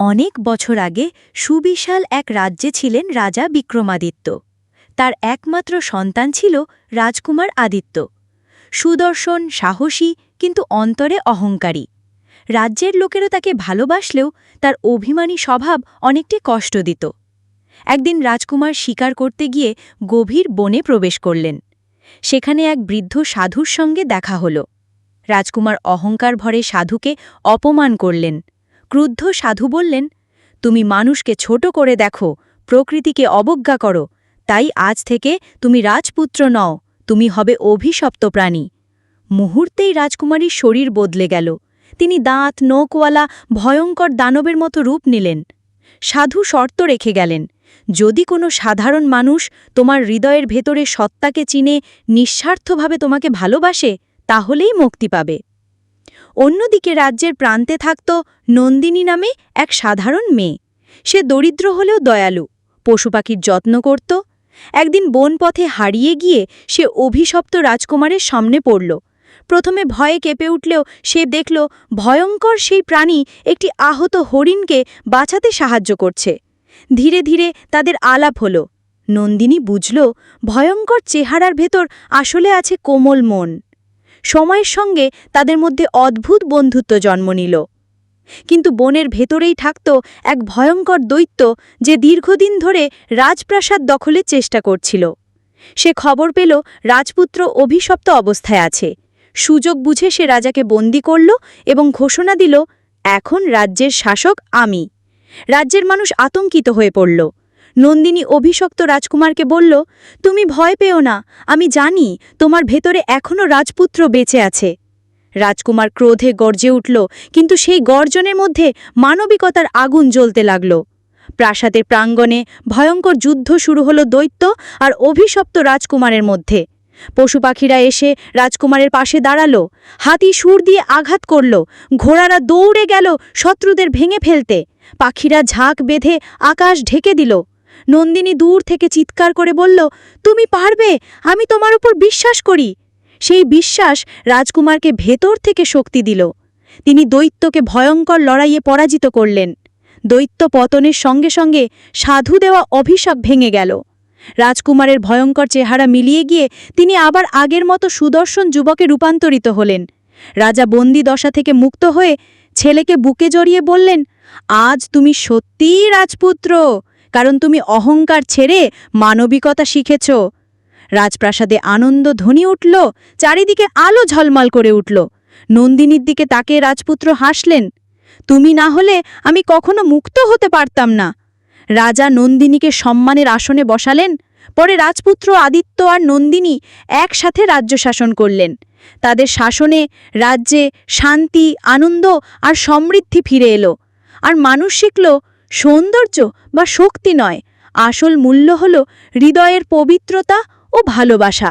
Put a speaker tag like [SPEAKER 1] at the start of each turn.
[SPEAKER 1] অনেক বছর আগে সুবিশাল এক রাজ্যে ছিলেন রাজা বিক্রমাদিত্য। তার একমাত্র সন্তান ছিল রাজকুমার আদিত্য। সুদর্শন, সাহসী, কিন্তু অন্তরে অহংকারী। রাজ্যের লোকেরা তাকে ভালোবাসলেও তার অভিমানী স্বভাব অনেকটি কষ্ট দিত। একদিন রাজকুমার শিকার করতে গিয়ে গভীর বনে প্রবেশ করলেন। সেখানে এক বৃদ্ধ সাধুর সঙ্গে দেখা হল। রাজকুমার অহংকার ভরে সাধুকে অপমান করলেন। ক্রুদ্ধ সাধু বললেন, তুমি মানুষকে ছোট করে দেখো, প্রকৃতিকে অবজ্ঞা করো, তাই আজ থেকে তুমি রাজপুত্র নও, তুমি হবে অভিশপ্ত প্রাণী। মুহূর্তেই রাজকুমারীর শরীর বদলে গেল। তিনি দাঁত নৌকওয়ালা ভয়ঙ্কর দানবের মতো রূপ নিলেন। সাধু শর্ত রেখে গেলেন, যদি কোনো সাধারণ মানুষ তোমার হৃদয়ের ভেতরে সত্তাকে চিনে, নিঃস্বার্থভাবে তোমাকে ভালোবাসে, তাহলেই মুক্তি পাবে। অন্যদিকে রাজ্যের প্রান্তে থাকত নন্দিনী নামে এক সাধারণ মেয়ে। সে দরিদ্র হলেও দয়ালু পশুপাখির যত্ন করত। একদিন বনপথে হারিয়ে গিয়ে সে অভিশপ্ত রাজকুমারের সামনে পড়ল। প্রথমে ভয়ে কেঁপে উঠলেও সে দেখল ভয়ঙ্কর সেই প্রাণী একটি আহত হরিণকে বাঁচাতে সাহায্য করছে। ধীরে ধীরে তাদের আলাপ হল। নন্দিনী বুঝল, ভয়ঙ্কর চেহারার ভেতর আসলে আছে কোমল মন। সময়ের সঙ্গে তাদের মধ্যে অদ্ভুত বন্ধুত্ব জন্ম নিল। কিন্তু বনের ভেতরেই থাকত এক ভয়ঙ্কর দৈত্য যে দীর্ঘদিন ধরে রাজপ্রাসাদ দখলের চেষ্টা করছিল। সে খবর পেল রাজপুত্র অভিশপ্ত অবস্থায় আছে। সুযোগ বুঝে সে রাজাকে বন্দি করল এবং ঘোষণা দিল, এখন রাজ্যের শাসক আমি। রাজ্যের মানুষ আতঙ্কিত হয়ে পড়ল। নন্দিনী অভিশপ্ত রাজকুমারকে বলল, তুমি ভয় পেও না, আমি জানি তোমার ভেতরে এখনও রাজপুত্র বেঁচে আছে। রাজকুমার ক্রোধে গর্জে উঠল, কিন্তু সেই গর্জনের মধ্যে মানবিকতার আগুন জ্বলতে লাগল। প্রাসাদের প্রাঙ্গণে ভয়ঙ্কর যুদ্ধ শুরু হলো দৈত্য আর অভিশপ্ত রাজকুমারের মধ্যে। পশুপাখিরা এসে রাজকুমারের পাশে দাঁড়াল, হাতি সুর দিয়ে আঘাত করল, ঘোড়ারা দৌড়ে গেল শত্রুদের ভেঙে ফেলতে। পাখিরা ঝাঁক বেঁধে আকাশ ঢেকে দিল। নন্দিনী দূর থেকে চিৎকার করে বলল, তুমি পারবে? আমি তোমার উপর বিশ্বাস করি। সেই বিশ্বাস রাজকুমারকে ভেতর থেকে শক্তি দিল। তিনি দৈত্যকে ভয়ঙ্কর লড়াইয়ে পরাজিত করলেন। দৈত্য পতনের সঙ্গে সঙ্গে সাধু দেওয়া অভিশাপ ভেঙে গেল। রাজকুমারের ভয়ঙ্কর চেহারা মিলিয়ে গিয়ে তিনি আবার আগের মতো সুদর্শন যুবকে রূপান্তরিত হলেন। রাজা বন্দি দশা থেকে মুক্ত হয়ে ছেলেকে বুকে জড়িয়ে বললেন, আজ তুমি সত্যিই রাজপুত্র! কারণ তুমি অহংকার ছেড়ে মানবিকতা শিখেছ। রাজপ্রাসাদে আনন্দ ধ্বনি উঠল, চারিদিকে আলো ঝলমল করে উঠল। নন্দিনীর দিকে তাকে রাজপুত্র হাসলেন, তুমি না হলে আমি কখনো মুক্ত হতে পারতাম না। রাজা নন্দিনীকে সম্মানের আসনে বসালেন, পরে রাজপুত্র, আদিত্য আর নন্দিনী একসাথে রাজ্য শাসন করলেন। তাদের শাসনে রাজ্যে শান্তি, আনন্দ আর সমৃদ্ধি ফিরে এলো। আর মানুষ শিখল সৌন্দর্য বা শক্তি নয়। আসল মূল্য হল হৃদয়ের পবিত্রতা ও ভালোবাসা।